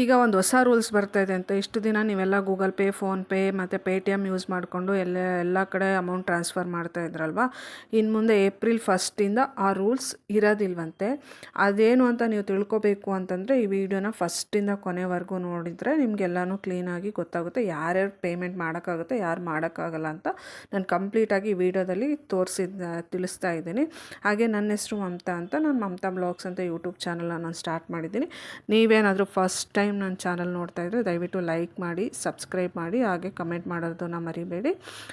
ಈಗ ಒಂದು ಹೊಸ ರೂಲ್ಸ್ ಬರ್ತಾ ಇದೆ ಅಂತ. ಇಷ್ಟು ದಿನ ನೀವೆಲ್ಲ ಗೂಗಲ್ ಪೇ ಫೋನ್ಪೇ ಮತ್ತು ಪೇಟಿಎಮ್ ಯೂಸ್ ಮಾಡಿಕೊಂಡು ಎಲ್ಲ ಎಲ್ಲ ಕಡೆ ಅಮೌಂಟ್ ಟ್ರಾನ್ಸ್ಫರ್ ಮಾಡ್ತಾ ಇದ್ರಲ್ವ? ಇನ್ನು ಮುಂದೆ ಏಪ್ರಿಲ್ ಫಸ್ಟಿಂದ ಆ ರೂಲ್ಸ್ ಇರೋದಿಲ್ವಂತೆ. ಅದೇನು ಅಂತ ನೀವು ತಿಳ್ಕೊಬೇಕು ಅಂತಂದರೆ ಈ ವಿಡಿಯೋನ ಫಸ್ಟಿಂದ ಕೊನೆವರೆಗೂ ನೋಡಿದರೆ ನಿಮಗೆಲ್ಲನೂ ಕ್ಲೀನಾಗಿ ಗೊತ್ತಾಗುತ್ತೆ. ಯಾರ್ಯಾರು ಪೇಮೆಂಟ್ ಮಾಡೋಕ್ಕಾಗುತ್ತೆ, ಯಾರು ಮಾಡೋಕ್ಕಾಗಲ್ಲ ಅಂತ ನಾನು ಕಂಪ್ಲೀಟಾಗಿ ಈ ವಿಡಿಯೋದಲ್ಲಿ ತೋರಿಸಿದ, ತಿಳಿಸ್ತಾ ಇದ್ದೀನಿ. ಹಾಗೆ ನನ್ನ ಹೆಸರು ಮಮತಾ ಅಂತ. ನಾನು ಮಮತಾ ಬ್ಲಾಗ್ಸ್ ಅಂತ ಯೂಟ್ಯೂಬ್ ಚಾನಲನ್ನು ನಾನು ಸ್ಟಾರ್ಟ್ ಮಾಡಿದ್ದೀನಿ. ನೀವೇನಾದರೂ ಫಸ್ಟ್ ಟೈಮ್ ಟೈಮ್ ನನ್ನ ಚಾನಲ್ ನೋಡ್ತಾ ಇದ್ದರೆ ದಯವಿಟ್ಟು ಲೈಕ್ ಮಾಡಿ, ಸಬ್ಸ್ಕ್ರೈಬ್ ಮಾಡಿ, ಹಾಗೆ ಕಮೆಂಟ್ ಮಾಡೋದನ್ನು ಮರಿಬೇಡಿ.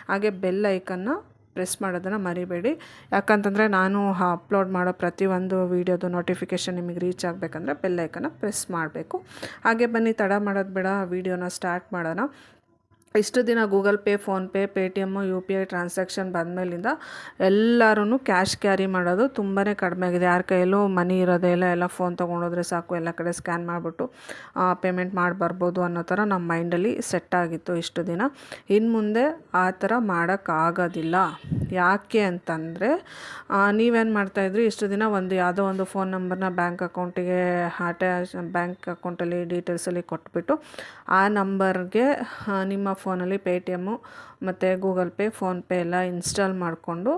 ಹಾಗೆ ಬೆಲ್ ಐಕನ್ನು ಪ್ರೆಸ್ ಮಾಡೋದನ್ನು ಮರಿಬೇಡಿ. ಯಾಕಂತಂದರೆ ನಾನು ಅಪ್ಲೋಡ್ ಮಾಡೋ ಪ್ರತಿಯೊಂದು ವೀಡಿಯೋದು ನೋಟಿಫಿಕೇಷನ್ ನಿಮಗೆ ರೀಚ್ ಆಗಬೇಕಂದ್ರೆ ಬೆಲ್ ಐಕನ್ನು ಪ್ರೆಸ್ ಮಾಡಬೇಕು. ಹಾಗೆ ಬನ್ನಿ, ತಡ ಮಾಡೋದು ಬೇಡ, ವೀಡಿಯೋನ ಸ್ಟಾರ್ಟ್ ಮಾಡೋಣ. ಇಷ್ಟು ದಿನ Google Pay PhonePe Paytm, U P I transaction ಬಂದಮೇಲಿಂದ ಎಲ್ಲರೂ ಕ್ಯಾಶ್ ಕ್ಯಾರಿ ಮಾಡೋದು ತುಂಬಾ ಕಡಿಮೆ ಆಗಿದೆ. ಯಾರ ಕೈಯಲ್ಲೂ ಮನಿ ಇರೋದೇ ಇಲ್ಲ, ಎಲ್ಲ ಫೋನ್ ತೊಗೊಂಡೋದ್ರೆ ಸಾಕು, ಎಲ್ಲ ಕಡೆ ಸ್ಕ್ಯಾನ್ ಮಾಡಿಬಿಟ್ಟು ಪೇಮೆಂಟ್ ಮಾಡಿ ಬರ್ಬೋದು ಅನ್ನೋ ಥರ ನಮ್ಮ ಮೈಂಡಲ್ಲಿ ಸೆಟ್ ಆಗಿತ್ತು ಇಷ್ಟು ದಿನ. ಇನ್ನು ಮುಂದೆ ಆ ಥರ ಮಾಡೋಕ್ಕಾಗೋದಿಲ್ಲ. ಯಾಕೆ ಅಂತಂದರೆ ನೀವೇನು ಮಾಡ್ತಾಯಿದ್ರಿ ಇಷ್ಟು ದಿನ ಒಂದು ಯಾವುದೋ ಒಂದು ಫೋನ್ ನಂಬರ್ನ ಬ್ಯಾಂಕ್ ಅಕೌಂಟಿಗೆ ಅಟ್ಯಾಚ್ ಬ್ಯಾಂಕ್ ಅಕೌಂಟಲ್ಲಿ ಡೀಟೇಲ್ಸಲ್ಲಿ ಕೊಟ್ಬಿಟ್ಟು, ಆ ನಂಬರ್ಗೆ ನಿಮ್ಮ ಫೋನಲ್ಲಿ ಪೇ ಟಿ ಎಮ್ಮು ಮತ್ತು ಗೂಗಲ್ ಪೇ ಫೋನ್ಪೇ ಎಲ್ಲ ಇನ್ಸ್ಟಾಲ್ ಮಾಡಿಕೊಂಡು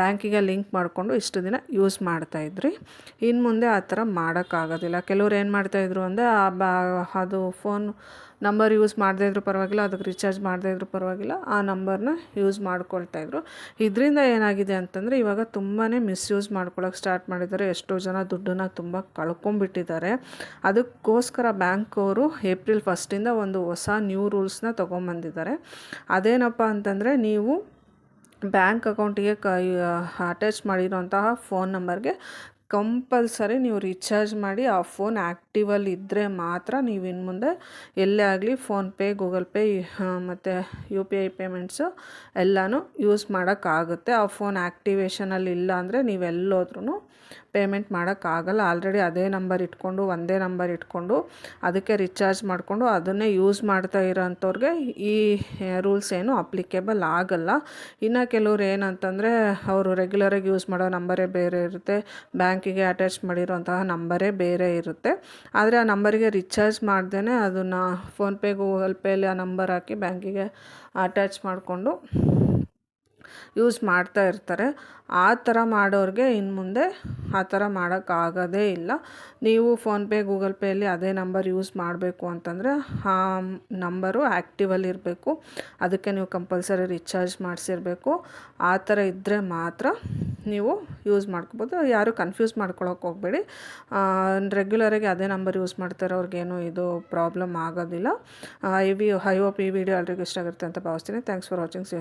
ಬ್ಯಾಂಕಿಗೆ ಲಿಂಕ್ ಮಾಡಿಕೊಂಡು ಇಷ್ಟು ದಿನ ಯೂಸ್ ಮಾಡ್ತಾಯಿದ್ರಿ ಇನ್ನು ಮುಂದೆ ಆ ಥರ ಮಾಡೋಕ್ಕಾಗೋದಿಲ್ಲ. ಕೆಲವ್ರು ಏನು ಮಾಡ್ತಾಯಿದ್ರು ಅಂದರೆ, ಆ ಬಾ, ಅದು ಫೋನ್ ನಂಬರ್ ಯೂಸ್ ಮಾಡದೇ ಇದ್ರೂ ಪರವಾಗಿಲ್ಲ, ಅದಕ್ಕೆ ರಿಚಾರ್ಜ್ ಮಾಡದೇ ಇದ್ರೂ ಪರವಾಗಿಲ್ಲ, ಆ ನಂಬರ್ನ ಯೂಸ್ ಮಾಡ್ಕೊಳ್ತಾಯಿದ್ರು ಇದರಿಂದ ಏನಾಗಿದೆ ಅಂತಂದರೆ ಇವಾಗ ತುಂಬಾ ಮಿಸ್ಯೂಸ್ ಮಾಡ್ಕೊಳಕ್ಕೆ ಸ್ಟಾರ್ಟ್ ಮಾಡಿದ್ದಾರೆ. ಎಷ್ಟೋ ಜನ ದುಡ್ಡನ್ನು ತುಂಬ ಕಳ್ಕೊಂಬಿಟ್ಟಿದ್ದಾರೆ ಅದಕ್ಕೋಸ್ಕರ ಬ್ಯಾಂಕ್ ಅವರು ಏಪ್ರಿಲ್ ಫಸ್ಟಿಂದ ಒಂದು ಹೊಸ ನ್ಯೂ ರೂಲ್ಸ್ನ ತೊಗೊಂಬಂದಿದ್ದಾರೆ. ಅದೇನಪ್ಪ ಅಂತಂದರೆ ನೀವು ಬ್ಯಾಂಕ್ ಅಕೌಂಟಿಗೆ ಕ ಅಟ್ಯಾಚ್ ಮಾಡಿರೋಂತಹ ಫೋನ್ ನಂಬರ್ಗೆ ಕಂಪಲ್ಸರಿ ನೀವು ರೀಚಾರ್ಜ್ ಮಾಡಿ ಆ ಫೋನ್ ಆ್ಯಕ್ಟಿವಲ್ಲಿ ಇದ್ದರೆ ಮಾತ್ರ ನೀವು ಇನ್ನು ಮುಂದೆ ಎಲ್ಲೇ ಆಗಲಿ ಫೋನ್ಪೇ, ಗೂಗಲ್ ಪೇ ಮತ್ತು ಯು ಪಿ ಐ ಪೇಮೆಂಟ್ಸು ಎಲ್ಲನೂ ಯೂಸ್ ಮಾಡೋಕ್ಕಾಗುತ್ತೆ. ಆ ಫೋನ್ ಆ್ಯಕ್ಟಿವೇಶನಲ್ಲಿ ಇಲ್ಲ ಅಂದರೆ ನೀವೆಲ್ಲೋದ್ರೂ ಪೇಮೆಂಟ್ ಮಾಡೋಕ್ಕಾಗಲ್ಲ. ಆಲ್ರೆಡಿ ಅದೇ ನಂಬರ್ ಇಟ್ಕೊಂಡು, ಒಂದೇ ನಂಬರ್ ಇಟ್ಕೊಂಡು, ಅದಕ್ಕೆ ರಿಚಾರ್ಜ್ ಮಾಡಿಕೊಂಡು, ಅದನ್ನೇ ಯೂಸ್ ಮಾಡ್ತಾ ಇರೋಂಥವ್ರಿಗೆ ಈ ರೂಲ್ಸ್ ಏನು ಅಪ್ಲಿಕೇಬಲ್ ಆಗಲ್ಲ. ಇನ್ನು ಕೆಲವ್ರು ಏನಂತಂದರೆ, ಅವರು ರೆಗ್ಯುಲರಾಗಿ ಯೂಸ್ ಮಾಡೋ ನಂಬರೇ ಬೇರೆ ಇರುತ್ತೆ. ಬ್ಯಾಂಕಿಗೆ ಅಟ್ಯಾಚ್ ಮಾಡಿರೋಂತಹ ನಂಬರೇ ಬೇರೆ ಇರುತ್ತೆ. ಆದರೆ ಆ ನಂಬರಿಗೆ ರಿಚಾರ್ಜ್ ಮಾಡ್ದೇ ಅದನ್ನು ಫೋನ್ಪೇ ಗೂಗಲ್ ಪೇಲಿ ಆ ನಂಬರ್ ಹಾಕಿ ಬ್ಯಾಂಕಿಗೆ ಅಟ್ಯಾಚ್ ಮಾಡಿಕೊಂಡು ಯೂಸ್ ಮಾಡ್ತಾ ಇರ್ತಾರೆ. ಆ ಥರ ಮಾಡೋರಿಗೆ ಇನ್ನು ಮುಂದೆ ಆ ಥರ ಮಾಡೋಕ್ಕಾಗೋದೇ ಇಲ್ಲ. ನೀವು ಫೋನ್ಪೇ ಗೂಗಲ್ ಪೇಯಲ್ಲಿ ಅದೇ ನಂಬರ್ ಯೂಸ್ ಮಾಡಬೇಕು ಅಂತಂದರೆ ಆ ನಂಬರು ಆ್ಯಕ್ಟಿವಲ್ಲಿ ಇರಬೇಕು. ಅದಕ್ಕೆ ನೀವು ಕಂಪಲ್ಸರಿ ರಿಚಾರ್ಜ್ ಮಾಡಿಸಿರ್ಬೇಕು. ಆ ಥರ ಇದ್ದರೆ ಮಾತ್ರ ನೀವು ಯೂಸ್ ಮಾಡ್ಕೋಬೋದು. ಯಾರು ಕನ್ಫ್ಯೂಸ್ ಮಾಡ್ಕೊಳಕ್ಕೆ ಹೋಗಬೇಡಿ. ರೆಗ್ಯುಲರಾಗಿ ಅದೇ ನಂಬರ್ ಯೂಸ್ ಮಾಡ್ತಾರೋರ್ಗೇನು ಇದು ಪ್ರಾಬ್ಲಮ್ ಆಗೋದಿಲ್ಲ. ಐ ವಿ ಐ ಹೋಪ್ ಈ ವಿಡಿಯೋ ಎಲ್ರಿಗೂ ಇಷ್ಟ ಆಗುತ್ತೆ ಅಂತ ಭಾವಿಸ್ತೀನಿ. Thanks for watching C